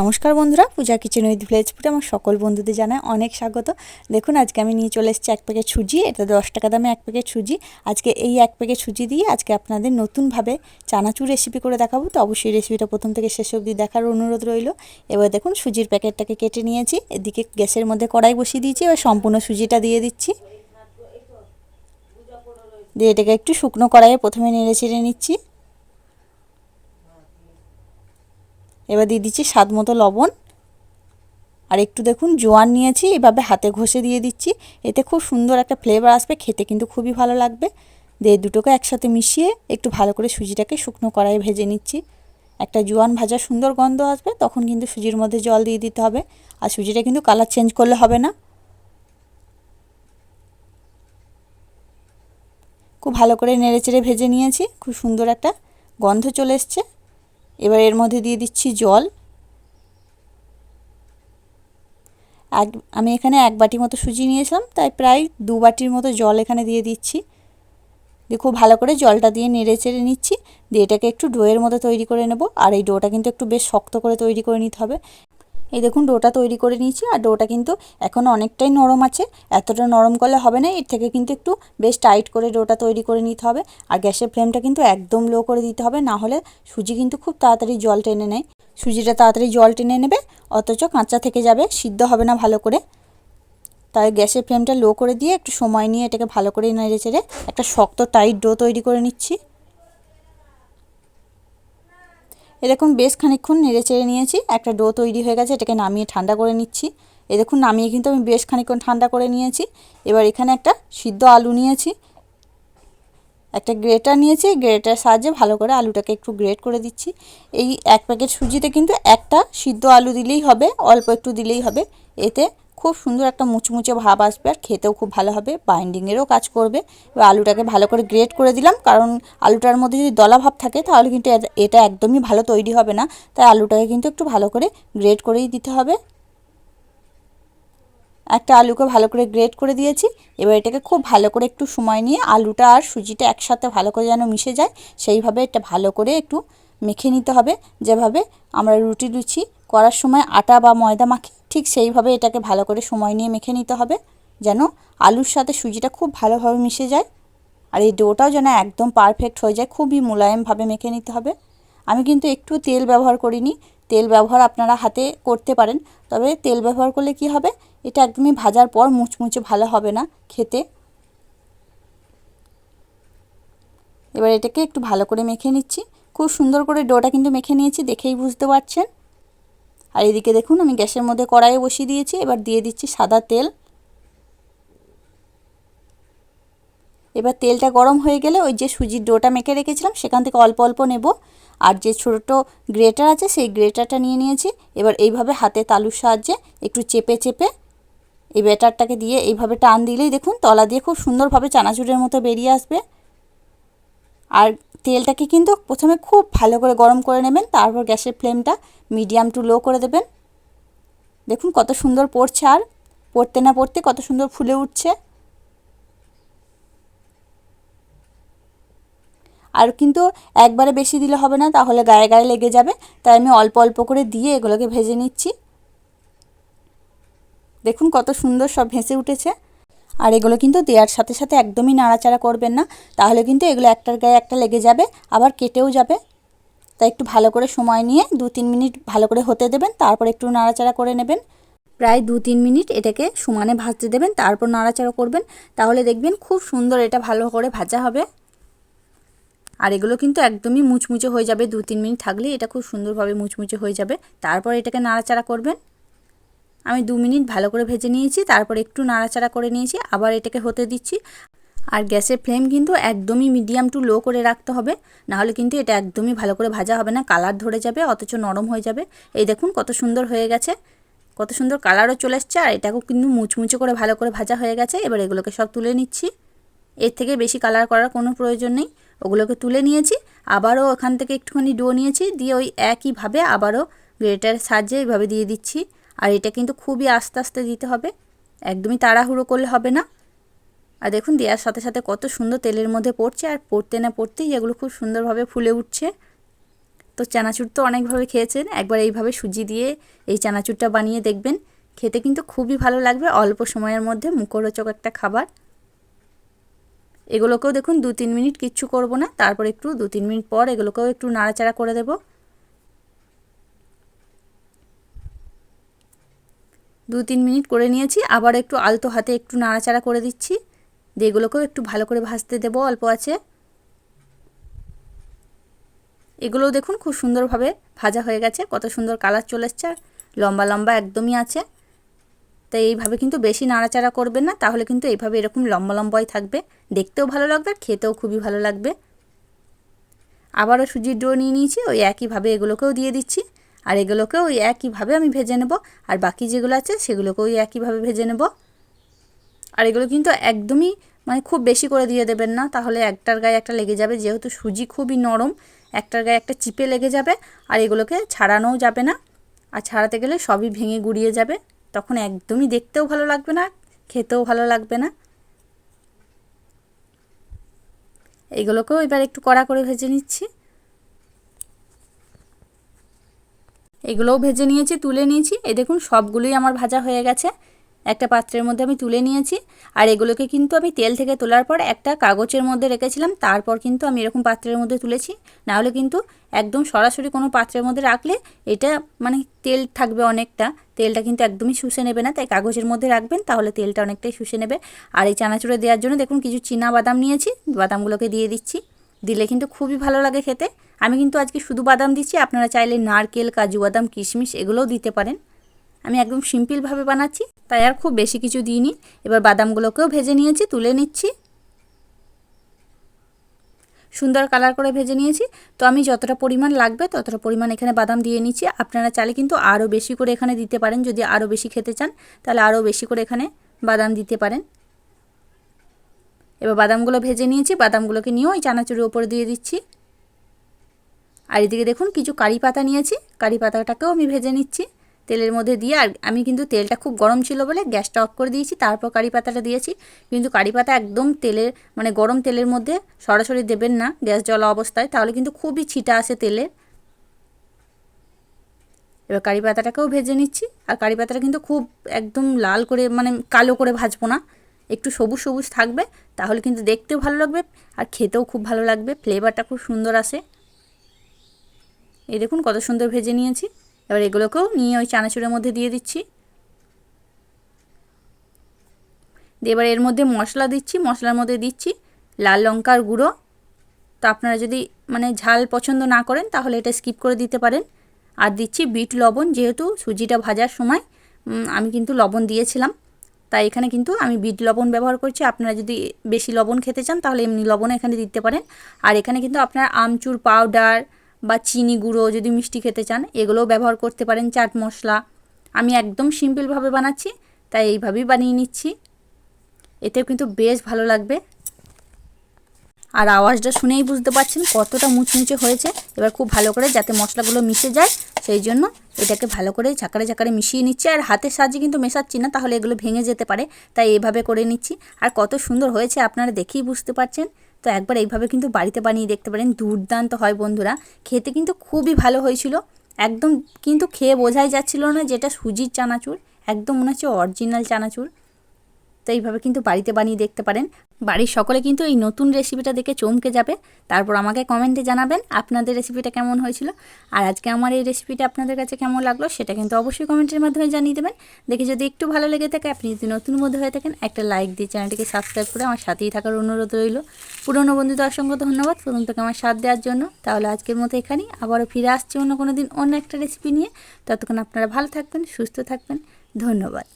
নমস্কার বন্ধুরা, পূজা kitchen with village ফুডে আমার সকল বন্ধুদের জানায় অনেক স্বাগত। দেখুন, আজকে আমি নিয়ে চলে এসেছি এক প্যাকেট সুজি, এটা দশ টাকা দামে এক প্যাকেট সুজি। আজকে এই এক প্যাকেট সুজি দিয়ে আজকে আপনাদের নতুনভাবে চানাচুর রেসিপি করে দেখাবো। তো অবশ্যই রেসিপিটা প্রথম থেকে শেষ অবধি দেখার অনুরোধ রইল। এবার দেখুন, সুজির প্যাকেটটাকে কেটে নিয়েছি। এদিকে গ্যাসের মধ্যে কড়াই বসিয়ে দিয়েছি। এবার সম্পূর্ণ সুজিটা দিয়ে দিচ্ছি। দিয়ে এটাকে একটু শুকনো কড়াইয়ে প্রথমে নেড়ে ছেড়ে নিচ্ছি। এবার দিয়ে দিচ্ছি স্বাদ মতো লবণ। আর একটু দেখুন, জোয়ান নিয়েছি, এভাবে হাতে ঘষে দিয়ে দিচ্ছি। এতে খুব সুন্দর একটা ফ্লেভার আসবে, খেতে কিন্তু খুবই ভালো লাগবে। দিয়ে দুটোকে একসাথে মিশিয়ে একটু ভালো করে সুজিটাকে শুকনো কড়াই ভেজে নিচ্ছি। একটা জোয়ান ভাজা সুন্দর গন্ধ আসবে, তখন কিন্তু সুজির মধ্যে জল দিয়ে দিতে হবে। আর সুজিটা কিন্তু কালার চেঞ্জ করলে হবে না। খুব ভালো করে নেড়ে চেড়ে ভেজে নিয়েছি, খুব সুন্দর একটা গন্ধ চলে এসছে। এবার এর মধ্যে দিয়ে দিচ্ছি জল। এক, আমি এখানে এক বাটি মতো সুজি নিয়েছিলাম, তাই প্রায় দু বাটির মতো জল এখানে দিয়ে দিচ্ছি। দিয়ে খুব ভালো করে জলটা দিয়ে নেড়ে চেড়ে নিচ্ছি, দিয়ে এটাকে একটু ডোয়ের মতো তৈরি করে নেব, আর এই ডোটা কিন্তু একটু বেশ শক্ত করে তৈরি করে নিতে হবে। এই দেখুন ডোটা তৈরি করে নিয়েছি আর ডোটা কিন্তু এখনও অনেকটাই নরম আছে। এতটা নরম করলে হবে না, এর থেকে কিন্তু একটু বেশ টাইট করে ডোটা তৈরি করে নিতে হবে। আর গ্যাসের ফ্লেমটা কিন্তু একদম লো করে দিতে হবে, না হলে সুজি কিন্তু খুব তাড়াতাড়ি জল টেনে নেয়। সুজিটা তাড়াতাড়ি জল টেনে নেবে, অথচ কাঁচা থেকে যাবে, সিদ্ধ হবে না ভালো করে। তাই গ্যাসের ফ্লেমটা লো করে দিয়ে একটু সময় নিয়ে এটাকে ভালো করে নেড়ে চেড়ে একটা শক্ত টাইট ডো তৈরি করে নিচ্ছি। এরকম বেশ খানিক্ষণ নেড়ে চেড়ে নিয়েছি, একটা ডো তৈরি হয়ে গেছে, এটাকে নামিয়ে ঠান্ডা করে নিচ্ছি। এ দেখুন, নামিয়ে কিন্তু আমি বেশ খানিক্ষণ ঠান্ডা করে নিয়েছি। এবার এখানে একটা সিদ্ধ আলু নিয়েছি। একটা গ্রেটার নিয়েছি গ্রেটার সাহায্যে ভালো করে আলুটাকে একটু গ্রেট করে দিচ্ছি। এই এক প্যাকেট সুজিতে কিন্তু একটা সিদ্ধ আলু দিলেই হবে, অল্প একটু দিলেই হবে। এতে খুব সুন্দর একটা মুচমুচে ভাব আসবে আর খেতেও খুব ভালো হবে বাইন্ডিংয়েরও কাজ করবে। এবার আলুটাকে ভালো করে গ্রেট করে দিলাম, কারণ আলুটার মধ্যে যদি দলা ভাব থাকে তাহলে কিন্তু এটা একদমই ভালো তৈরি হবে না। তাই আলুটাকে কিন্তু একটু ভালো করে গ্রেট করেই দিতে হবে। একটা আলুকে ভালো করে গ্রেট করে দিয়েছি, এবার এটাকে খুব ভালো করে একটু সময় নিয়ে আলুটা আর সুজিটা একসাথে ভালো করে যেন মিশে যায়, সেইভাবে এটা ভালো করে একটু মেখে নিতে হবে। যেভাবে আমরা রুটি লুচি করার সময় আটা বা ময়দা মাখি ঠিক সেইভাবে এটাকে ভালো করে সময় নিয়ে মেখে নিতে হবে, যেন আলুর সাথে সুজিটা খুব ভালোভাবে মিশে যায়। আর এই ডোটাও যেন একদম পারফেক্ট হয়ে যায়, খুবই মোলায়েমভাবে মেখে নিতে হবে। আমি কিন্তু একটু তেল ব্যবহার করিনি, তেল ব্যবহার আপনারা হাতে করতে পারেন, তবে তেল ব্যবহার করলে কি হবে, এটা একদমই ভাজার পর মুচমুচে ভালো হবে না খেতে। এবার এটাকে একটু ভালো করে মেখে নিচ্ছি, খুব সুন্দর করে ডোটা কিন্তু মেখে নিয়েছি দেখেই বুঝতে পারছেন। আর এদিকে দেখুন, আমি গ্যাসের মধ্যে কড়াইয়ে বসিয়ে দিয়েছি, এবার দিয়ে দিচ্ছি সাদা তেল। এবার তেলটা গরম হয়ে গেলে ওই যে সুজির ডোটা মেখে রেখেছিলাম, সেখান থেকে অল্প অল্প নেব। আর যে ছোটো গ্রেটার আছে, সেই গ্রেটারটা নিয়ে নিয়েছি। এবার এইভাবে হাতে তালুর সাহায্যে একটু চেপে চেপে এই ব্যাটারটাকে দিয়ে এইভাবে টান দিলেই দেখুন, তলা দিয়ে খুব সুন্দরভাবে চানাচুরের মতো বেরিয়ে আসবে। আর তেলটাকে কিন্তু প্রথমে খুব ভালো করে গরম করে নেবেন, তারপর গ্যাসের ফ্লেমটা মিডিয়াম টু লো করে দেবেন। দেখুন কত সুন্দর পড়ছে আর পড়তে না পড়তে কত সুন্দর ফুলে উঠছে। আর কিন্তু একবারে বেশি দিলে হবে না, তাহলে গায়ে গায়ে লেগে যাবে। তাই আমি অল্প অল্প করে দিয়ে এগুলোকে ভেজে নিচ্ছি। দেখুন কত সুন্দর সব ভেসে উঠেছে। আর এগুলো কিন্তু দেওয়ার সাথে সাথে একদমই নাড়াচাড়া করবেন না। তাহলে কিন্তু এগুলো একটার গায়ে একটা লেগে যাবে, আবার কেটেও যাবে। তাই একটু ভালো করে সময় নিয়ে দু তিন মিনিট ভালো করে হতে দেবেন, তারপর একটু নাড়াচাড়া করে নেবেন। প্রায় দু তিন মিনিট এটাকে সমানে ভাজতে দেবেন, তারপর নাড়াচাড়া করবেন। তাহলে দেখবেন খুব সুন্দর এটা ভালো করে ভাজা হবে। আর এগুলো কিন্তু একদমই মুচমুচে হয়ে যাবে, দু তিন মিনিট থাকলে এটা খুব সুন্দরভাবে মুচমুচে হয়ে যাবে। তারপর এটাকে নাড়াচাড়া করবেন। আমি দু মিনিট ভালো করে ভেজে নিয়েছি, তারপর একটু নাড়াচাড়া করে নিয়েছি, আবার এটাকে হতে দিচ্ছি। আর গ্যাসের ফ্লেম কিন্তু একদমই মিডিয়াম টু লো করে রাখতে হবে, নাহলে কিন্তু এটা একদমই ভালো করে ভাজা হবে না, কালার ধরে যাবে, অথচ নরম হয়ে যাবে। এই দেখুন কত সুন্দর হয়ে গেছে, কত সুন্দর কালারও চলে এসছে, আর এটাকেও কিন্তু মুচমুচে করে ভালো করে ভাজা হয়ে গেছে। এবার এগুলোকে সব তুলে নিচ্ছি। এর থেকে বেশি কালার করার কোনো প্রয়োজন নেই, ওগুলোকে তুলে নিয়েছি, আবারও ওখান থেকে একটুখানি ডো নিয়েছি, দিয়ে ওই একইভাবে আবারও গ্রেটার সাহায্যে এইভাবে দিয়ে দিচ্ছি। আর এটা কিন্তু খুবই আস্তে আস্তে দিতে হবে। একদমই তাড়াহুড়ো করলে হবে না। আর দেখুন, দেওয়ার সাথে সাথে কত সুন্দর তেলের মধ্যে পড়ছে, আর পড়তে না পড়তেই এগুলো খুব সুন্দরভাবে ফুলে উঠছে। তো চানাচুর তো অনেকভাবে খেয়েছেন, একবার এইভাবে সুজি দিয়ে এই চানাচুরটা বানিয়ে দেখবেন। খেতে কিন্তু খুবই ভালো লাগবে, অল্প সময়ের মধ্যে মুখরোচক একটা খাবার। এগুলোকেও দেখুন দু তিন মিনিট কিচ্ছু করব না, তারপর একটু দু তিন মিনিট পর এগুলোকেও একটু নাড়াচাড়া করে দেব। দু তিন মিনিট করে নিয়েছি, আবার একটু আলতো হাতে একটু নাড়াচাড়া করে দিচ্ছি। দিয়ে এগুলোকেও একটু ভালো করে ভাজতে দেবো অল্প আছে। এগুলোও দেখুন খুব সুন্দরভাবে ভাজা হয়ে গেছে, কত সুন্দর কালার চলে এসছে লম্বা লম্বা একদমই আছে। তাই এইভাবে কিন্তু বেশি নাড়াচাড়া করবেন না, তাহলে কিন্তু এইভাবে এরকম লম্বা লম্বাই থাকবে। দেখতেও ভালো লাগবে আর খেতেও খুবই ভালো লাগবে। আবারও সুজির ডো নিয়ে নিয়েছি, ওই একইভাবে এগুলোকেও দিয়ে দিচ্ছি। আর এগুলোকে ওই একইভাবে আমি ভেজে নেব। আর বাকি যেগুলো আছে সেগুলোকে ওই একইভাবে ভেজে নেব। আর এগুলো কিন্তু একদমই মানে খুব বেশি করে দিয়ে দেবেন না, তাহলে একটার গায়ে একটা লেগে যাবে। যেহেতু সুজি খুবই নরম, একটার গায়ে একটা চিপে লেগে যাবে আর এগুলোকে ছাড়ানোও যাবে না। আর ছাড়াতে গেলে সবই ভেঙে গুড়িয়ে যাবে। তখন একদমই দেখতেও ভালো লাগবে না, খেতেও ভালো লাগবে না। এইগুলোকেও এবার একটু কড়া করে ভেজে নিচ্ছি। এগুলোও ভেজে নিয়েছি, তুলে নিয়েছি। এই দেখুন, সবগুলোই আমার ভাজা হয়ে গেছে। একটা পাত্রের মধ্যে আমি তুলে নিয়েছি। আর এগুলোকে কিন্তু আমি তেল থেকে তোলার পর একটা কাগজের মধ্যে রেখেছিলাম। তারপর কিন্তু আমি এরকম পাত্রের মধ্যে তুলেছি। নাহলে কিন্তু একদম সরাসরি কোনো পাত্রের মধ্যে রাখলে এটা মানে তেল থাকবে অনেকটা। তেলটা কিন্তু একদমই শুষে নেবে না। তাই কাগজের মধ্যে রাখবেন, তাহলে তেলটা অনেকটাই শুষে নেবে। আর এই চানাচুরে দেওয়ার জন্য দেখুন, কিছু চীনা বাদাম নিয়েছি। বাদামগুলোকে দিয়ে দিচ্ছি। দিলে কিন্তু খুবই ভালো লাগে খেতে। আমি কিন্তু আজকে শুধু বাদাম দিচ্ছি, আপনারা চাইলে নারকেল, কাজু বাদাম, কিশমিশ এগুলোও দিতে পারেন। আমি একদম সিম্পলভাবে বানাচ্ছি, তাই আর খুব বেশি কিছু দিইনি। এবার বাদামগুলোকেও ভেজে নিয়েছি, তুলে নিচ্ছি। সুন্দর কালার করে ভেজে নিয়েছি। তো আমি যতটা পরিমাণ লাগবে ততটা পরিমাণ এখানে বাদাম দিয়ে নিচ্ছি। আপনারা চাইলে কিন্তু আরও বেশি করে এখানে দিতে পারেন, যদি আরও বেশি খেতে চান, তাহলে আরও বেশি করে এখানে বাদাম দিতে পারেন। এবার বাদামগুলো ভেজে নিয়েছি, বাদামগুলোকে নিয়েও ওই চানাচুরের ওপরে দিয়ে দিচ্ছি। আর এদিকে দেখুন কিছু কারি পাতা নিয়েছি। কারি পাতাটাকেও আমি ভেজে নিচ্ছি। তেলের মধ্যে দিয়ে আর আমি কিন্তু তেলটা খুব গরম ছিল বলে গ্যাসটা অফ করে দিয়েছি, তারপর কারি পাতাটা দিয়েছি। কিন্তু কারি পাতা একদম তেলের মানে গরম তেলের মধ্যে সরাসরি দেবেন না গ্যাস জ্বলা অবস্থায়, তাহলে কিন্তু খুবই ছিটা আসে তেলে। এবার কারি পাতাটাকেও ভেজে নিচ্ছি। আর কারি পাতাটা কিন্তু খুব একদম লাল করে মানে কালো করে ভাজবো না। একটু সবুজ সবুজ থাকবে, তাহলে কিন্তু দেখতেও ভালো লাগবে আর খেতেও খুব ভালো লাগবে। ফ্লেভারটা খুব সুন্দর আসে। এই দেখুন কত সুন্দর ভেজে নিয়েছি। এবার এগুলোকেও নিয়ে ওই চানাচুরের মধ্যে দিয়ে দিচ্ছি। দিয়ে এবার এর মধ্যে মশলা দিচ্ছি। মশলার মধ্যে দিচ্ছি লাল লঙ্কার গুঁড়ো। তো আপনারা যদি মানে ঝাল পছন্দ না করেন, তাহলে এটা স্কিপ করে দিতে পারেন। আর দিচ্ছি বিট লবণ, যেহেতু সুজিটা ভাজার সময় আমি কিন্তু লবণ দিয়েছিলাম। তাই এখানে কিন্তু আমি বিট লবণ ব্যবহার করছি। আপনারা যদি বেশি লবণ খেতে চান, তাহলে এমনি লবণ এখানে দিতে পারেন। আর এখানে কিন্তু আপনার আমচুর পাউডার বা চিনি গুঁড়ো যদি মিষ্টি খেতে চান, এগুলোও ব্যবহার করতে পারেন চাট মশলা। আমি একদম সিম্পলভাবে বানাচ্ছি, তাই এইভাবেই বানিয়ে নিচ্ছি। এতেও কিন্তু বেশ ভালো লাগবে। আর আওয়াজটা শুনেই বুঝতে পারছেন কতটা মুচমুচে হয়েছে। এবার খুব ভালো করে যাতে মশলাগুলো মিশে যায়, সেই জন্য এটাকে ভালো করে ঝাঁকারে ঝাঁকারে মিশিয়ে নিচ্ছি। আর হাতের সাহায্যে কিন্তু মেশাচ্ছি না, তাহলে এগুলো ভেঙে যেতে পারে, তাই এভাবে করে নিচ্ছি। আর কত সুন্দর হয়েছে আপনারা দেখেই বুঝতে পারছেন। তো একবার এইভাবে কিন্তু বাড়িতে বানিয়ে দেখতে পারেন। দুর্দান্ত হয় বন্ধুরা। খেতে কিন্তু খুবই ভালো হয়েছিল। একদম কিন্তু খেয়ে বোঝাই যাচ্ছিল না যেটা সুজির চানাচুর। একদম মনে হচ্ছে অরিজিনাল চানাচুর। তো এইভাবে কিন্তু বাড়িতে বানিয়ে দেখতে পারেন। বাড়ির সকলে কিন্তু এই নতুন রেসিপিটা দেখে চমকে যাবে। তারপর আমাকে কমেন্টে জানাবেন আপনাদের রেসিপিটা কেমন হয়েছিল। আর আজকে আমার এই রেসিপিটা আপনাদের কাছে কেমন লাগল সেটা কিন্তু অবশ্যই কমেন্টের মাধ্যমে জানিয়ে দেবেন। দেখে যদি একটু ভালো লেগে থাকে, আপনি যদি নতুন মধ্যে হয়ে থাকেন, একটা লাইক দিয়ে চ্যানেলটিকে সাবস্ক্রাইব করে আমার সাথেই থাকার অনুরোধ রইল। পুরনো বন্ধুদের অসংখ্য ধন্যবাদ প্রথম থেকে আমার সাথ দেওয়ার জন্য। তাহলে আজকের মতো এখানেই আবারও ফিরে আসছি অন্য কোনো দিন অন্য একটা রেসিপি নিয়ে। ততক্ষণ আপনারা ভালো থাকবেন, সুস্থ থাকবেন। ধন্যবাদ।